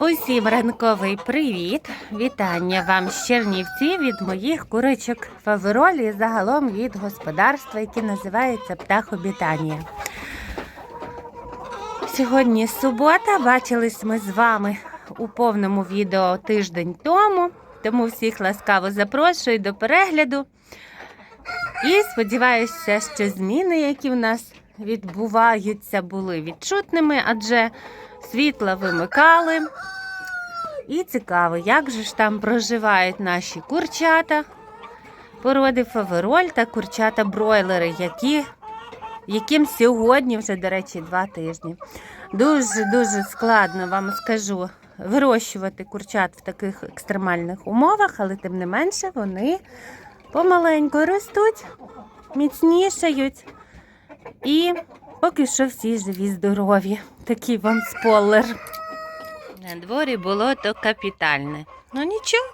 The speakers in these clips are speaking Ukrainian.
Усім ранковий привіт! Вітання вам з Чернівців від моїх курочок фаверолі і загалом від господарства, яке називається Птахобітанія. Сьогодні субота. Бачились ми з вами у повному відео тиждень тому. Тому всіх ласкаво запрошую до перегляду. І сподіваюся, що зміни, які в нас відбуваються, були відчутними, адже світла вимикали. І цікаво, як же ж там проживають наші курчата, породи фавероль та курчата-бройлери, які, яким сьогодні вже, до речі, два тижні. Дуже-дуже складно вам скажу вирощувати курчат в таких екстремальних умовах, але тим не менше вони помаленьку ростуть, міцнішають. І поки що всі живі, здорові. Такий вам спойлер. На дворі було то капітальне. Ну нічого,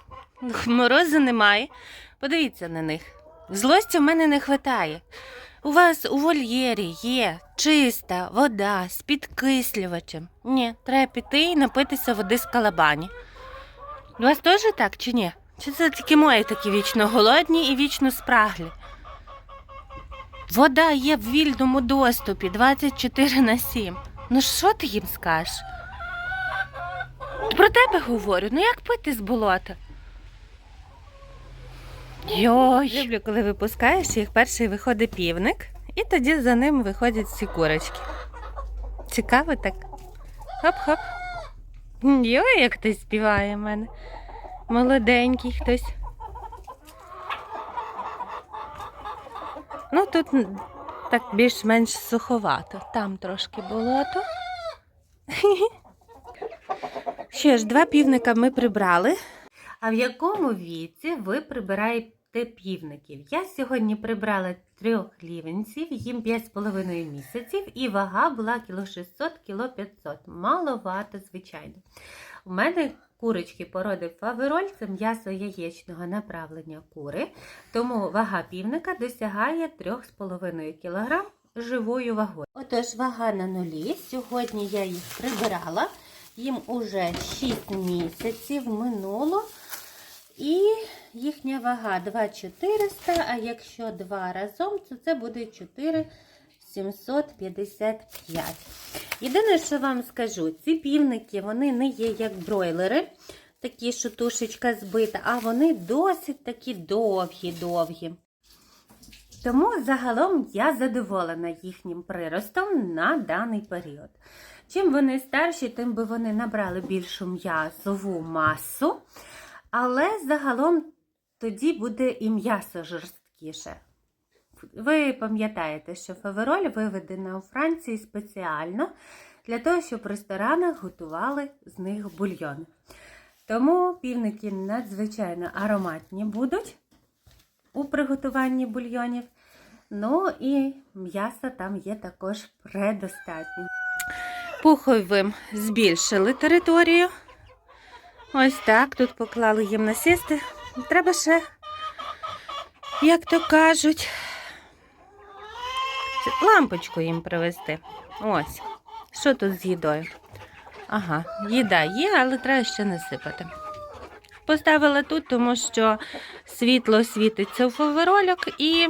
морозу немає. Подивіться на них. Злості в мене не вистачає. У вас у вольєрі є чиста вода з підкислювачем. Ні, треба піти і напитися води з калабані. У вас теж так чи ні? Чи це тільки мої такі вічно голодні і вічно спраглі? Вода є в вільному доступі 24 на 7. Ну що ти їм скажеш? Про тебе говорю, ну як пити з болота? Йой. Люблю, коли випускаєш, їх перший виходить півник, і тоді за ним виходять всі курочки. Цікаво так. Хоп-хоп. Йой, як хтось співає в мене. Молоденький хтось. Ну, тут так більш-менш суховато. Там трошки болото. Що ж, два півника ми прибрали. А в якому віці ви прибираєте півників? Я сьогодні прибрала трьох лівенців, їм 5,5 місяців, і вага була кіло 600, кіло 500. Маловато, звичайно. У мене курочки породи фавероль це м'ясо яєчного направлення кури, тому вага півника досягає 3,5 кг живою вагою. Отож, вага на нулі. Сьогодні я їх прибирала. Їм уже 6 місяців минуло. І їхня вага 2400, а якщо два разом, то це буде 4755. Єдине, що вам скажу, ці півники вони не є як бройлери, такі, що тушечка збита, а вони досить такі довгі-довгі. Тому загалом я задоволена їхнім приростом на даний період. Чим вони старші, тим би вони набрали більшу м'ясову масу, але загалом тоді буде і м'ясо жорсткіше. Ви пам'ятаєте, що фавероль виведена у Франції спеціально для того, щоб в ресторанах готували з них бульйон. Тому півники надзвичайно ароматні будуть у приготуванні бульйонів. Ну і м'яса там є також предостатньо. Пуховим збільшили територію. Ось так, тут поклали їм насісти. Треба ще, як то кажуть, лампочку їм привезти. Ось. Що тут з їдою? Ага, їда є, але треба ще насипати. Поставила тут, тому що світло світиться у фаверольок і,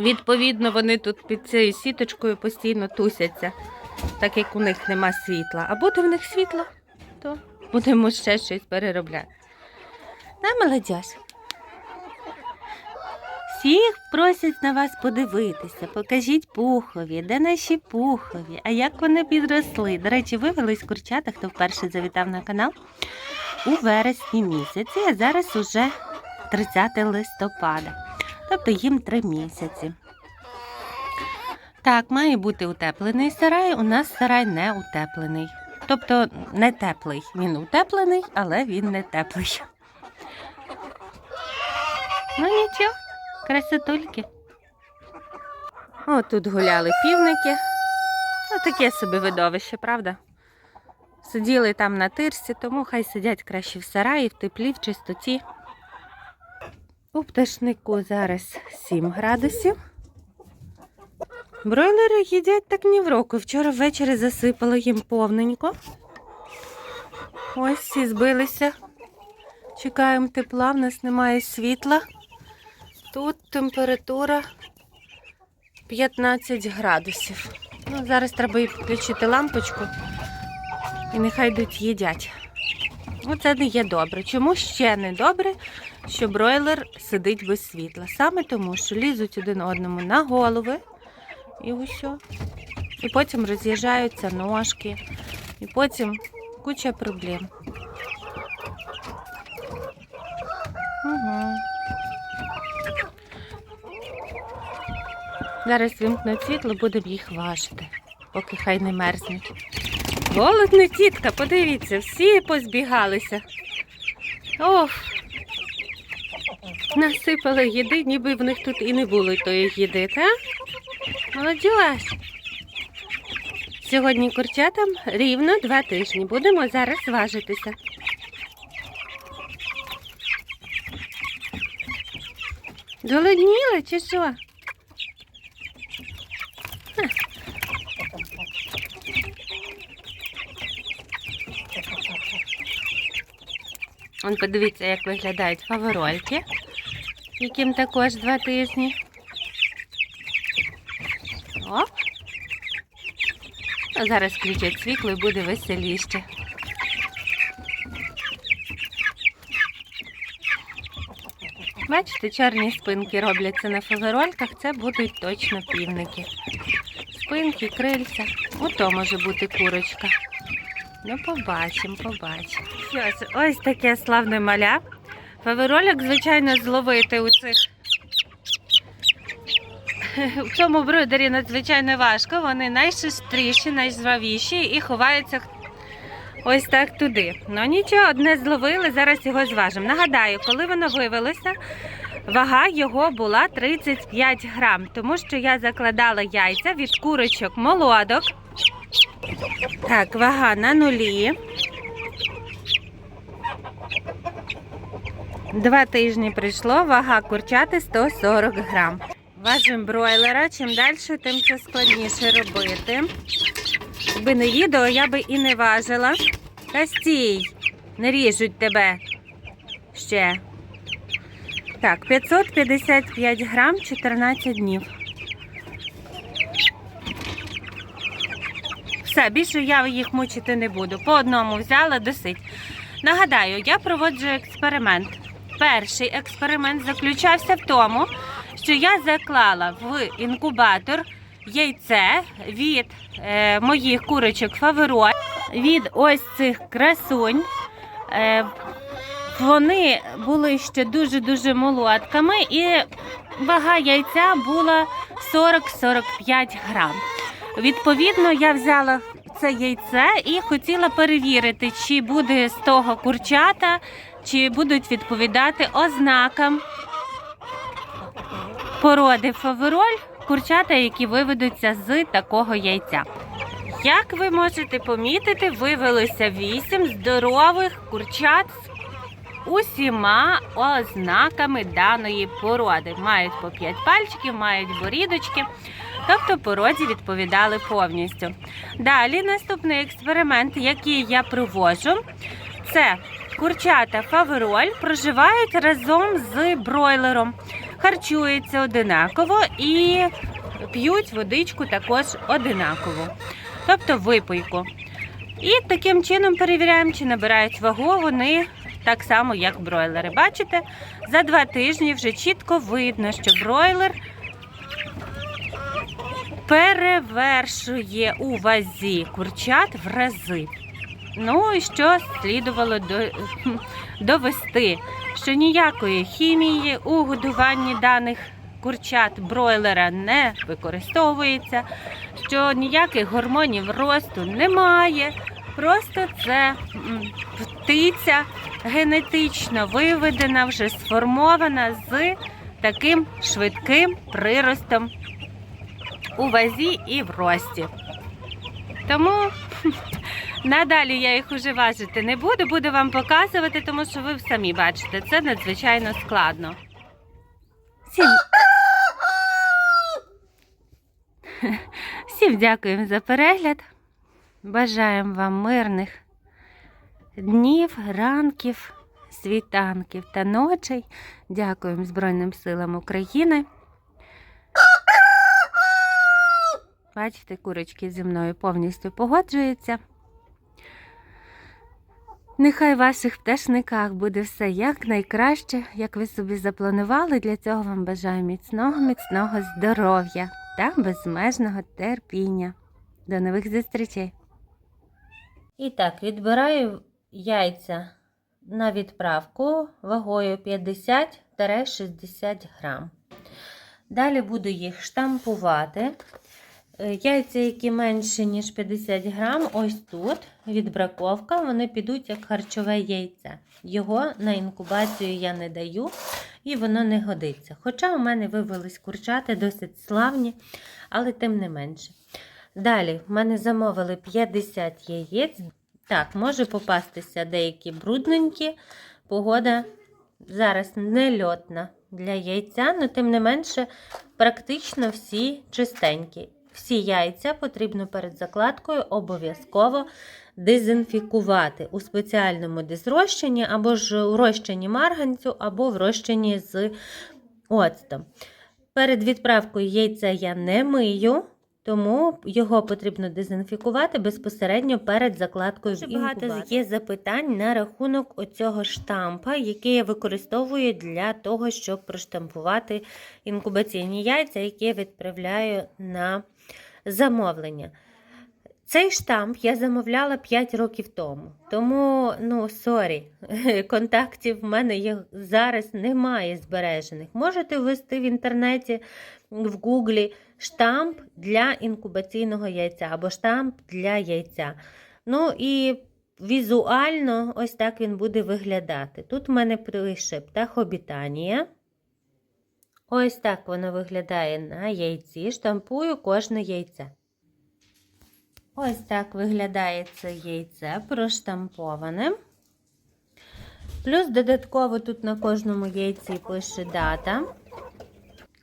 відповідно, вони тут під цією сіточкою постійно тусяться, так як у них нема світла. А буде в них світло, то будемо ще щось переробляти. На молодіж. Всіх просять на вас подивитися. Покажіть пухові, де наші пухові, а як вони підросли. До речі, вивелись курчата, хто вперше завітав на канал у вересні місяці, а зараз уже 30 листопада. Тобто їм 3 місяці. Так, має бути утеплений сарай. У нас сарай не утеплений. Тобто не теплий. Він утеплений, але він не теплий. Ну нічого, красотульки. О, тут гуляли півники. Ну, таке собі видовище, правда? Сиділи там на тирсі, тому хай сидять краще в сараї, в теплі, в чистоті. У пташнику зараз 7 градусів. Бройлери їдять так ні в року. Вчора ввечері засипала їм повненько. Ось всі збилися. Чекаємо тепла, в нас немає світла. Тут температура 15 градусів. Ну, зараз треба включити лампочку. І нехай йдуть їдять. Ну, це не є добре. Чому ще не добре, що бройлер сидить без світла? Саме тому, що лізуть один одному на голови і усе. І потім роз'їжджаються ножки, і потім куча проблем. Угу. Зараз вімкнуть світло, будемо їх важити, поки хай не мерзнуть. Голодна тітка, подивіться, всі позбігалися. Ох, насипали їди, ніби в них тут і не було тої їди, та? Молодіж. Сьогодні курчатам рівно два тижні. Будемо зараз важитися. Голодніли чи що? Он подивіться, як виглядають фаворольки, яким також два тижні. Оп. Зараз включать світло і буде веселіше. Бачите, чорні спинки робляться на фаверольках, це будуть точно півники. Спинки, крильця. Ото може бути курочка. Ну, побачимо, побачимо. Що ось таке славне маля. Фавероляк, звичайно, зловити у цих. В цьому брудері надзвичайно важко. Вони найшустріші, найжвавіші і ховаються ось так туди. Ну нічого, одне зловили, зараз його зважимо. Нагадаю, коли воно вивелося, вага його була 35 грам, тому що я закладала яйця від курочок молодок. Так, вага на нулі. Два тижні прийшло, вага курчати 140 грам. Важимо бройлера, чим далі, тим це складніше робити. Якби не відео, я би і не важила. Та стій, не ріжуть тебе ще. Так, 555 грам 14 днів. Все, більше я їх мучити не буду. По одному взяла досить. Нагадаю, я проводжу експеримент. Перший експеримент заключався в тому, що я заклала в інкубатор яйце від е, моїх курочок фаверо, від ось цих красунь. Е, вони були ще дуже-дуже молодками, і вага яйця була 40-45 грам. Відповідно, я взяла це яйце і хотіла перевірити, чи буде з того курчата, чи будуть відповідати ознакам породи фавероль курчата, які виведуться з такого яйця. Як ви можете помітити, вивелося 8 здорових курчат з усіма ознаками даної породи. Мають по 5 пальчиків, мають борідочки, тобто породі відповідали повністю. Далі наступний експеримент, який я проводжу, це курчата фавероль проживають разом з бройлером, харчуються одинаково і п'ють водичку також одинаково, тобто випийку. І таким чином перевіряємо, чи набирають вагу вони так само, як бройлери. Бачите, за два тижні вже чітко видно, що бройлер перевершує у вазі курчат в рази. Ну і що слідувало до, довести, що ніякої хімії у годуванні даних курчат бройлера не використовується, що ніяких гормонів росту немає. Просто це птиця генетично виведена, вже сформована з таким швидким приростом у вазі і в рості. Тому надалі я їх уже важити не буду, буду вам показувати, тому що ви самі бачите, це надзвичайно складно. Всім, Всім дякуємо за перегляд. Бажаємо вам мирних днів, ранків, світанків та ночей. Дякуємо Збройним силам України. Бачите, курочки зі мною повністю погоджуються. Нехай в ваших пташниках буде все як найкраще, як ви собі запланували. Для цього вам бажаю міцного, міцного здоров'я та безмежного терпіння. До нових зустрічей! І так, відбираю яйця на відправку вагою 50-60 грам. Далі буду їх штампувати. Е, Яйця, які менші, ніж 50 грам, ось тут відбраковка, вони підуть як харчове яйце. Його на інкубацію я не даю і воно не годиться. Хоча у мене вивелись курчати досить славні, але тим не менше. Далі в мене замовили 50 яєць. Так, може попастися деякі брудненькі. Погода зараз не льотна для яйця, але тим не менше, практично всі чистенькі. Всі яйця потрібно перед закладкою обов'язково дезінфікувати у спеціальному дезрощенні або ж у розчині марганцю, або в розчині з оцтом. Перед відправкою яйця я не мию, тому його потрібно дезінфікувати безпосередньо перед закладкою в Дуже інкубатор. багато є запитань на рахунок оцього штампа, який я використовую для того, щоб проштампувати інкубаційні яйця, які я відправляю на замовлення. Цей штамп я замовляла 5 років тому. Тому, ну, сорі, контактів в мене їх зараз немає збережених. Можете ввести в інтернеті, в Гуглі штамп для інкубаційного яйця або штамп для яйця. Ну і візуально ось так він буде виглядати. Тут в мене пише птахобітанія. Ось так воно виглядає на яйці. Штампую кожне яйце. Ось так виглядає це яйце проштамповане. Плюс додатково тут на кожному яйці пише дата.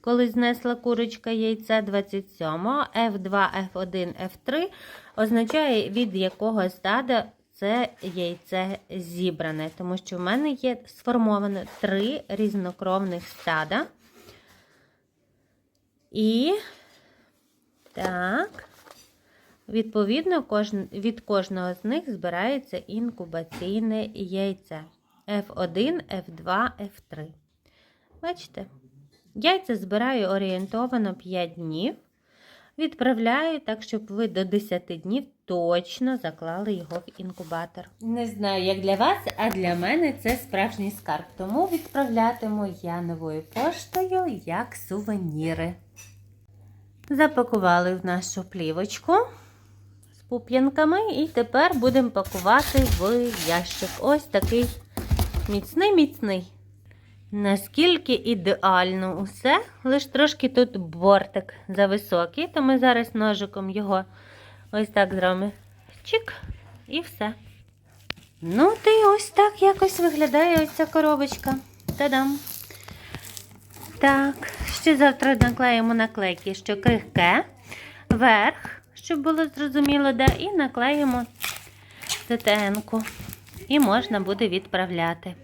Коли знесла курочка яйця 27, F2, F1, F3 означає від якого стада це яйце зібране. Тому що в мене є сформовано три різнокровних стада. І так. Відповідно, від кожного з них збирається інкубаційне яйце F1, F2, F3. Бачите? Яйця збираю орієнтовано 5 днів. Відправляю так, щоб ви до 10 днів точно заклали його в інкубатор. Не знаю, як для вас, а для мене це справжній скарб. Тому відправлятиму я новою поштою як сувеніри. Запакували в нашу плівочку з пуп'янками. І тепер будемо пакувати в ящик. Ось такий міцний-міцний. Наскільки ідеально усе, лише трошки тут бортик зависокий, то ми зараз ножиком його ось так зробимо. Чик, і все. Ну, ти ось так якось виглядає ось ця коробочка. Та-дам! Так, ще завтра наклеїмо наклейки, що крихке, верх, щоб було зрозуміло, де, і наклеїмо ТТН-ку. І можна буде відправляти.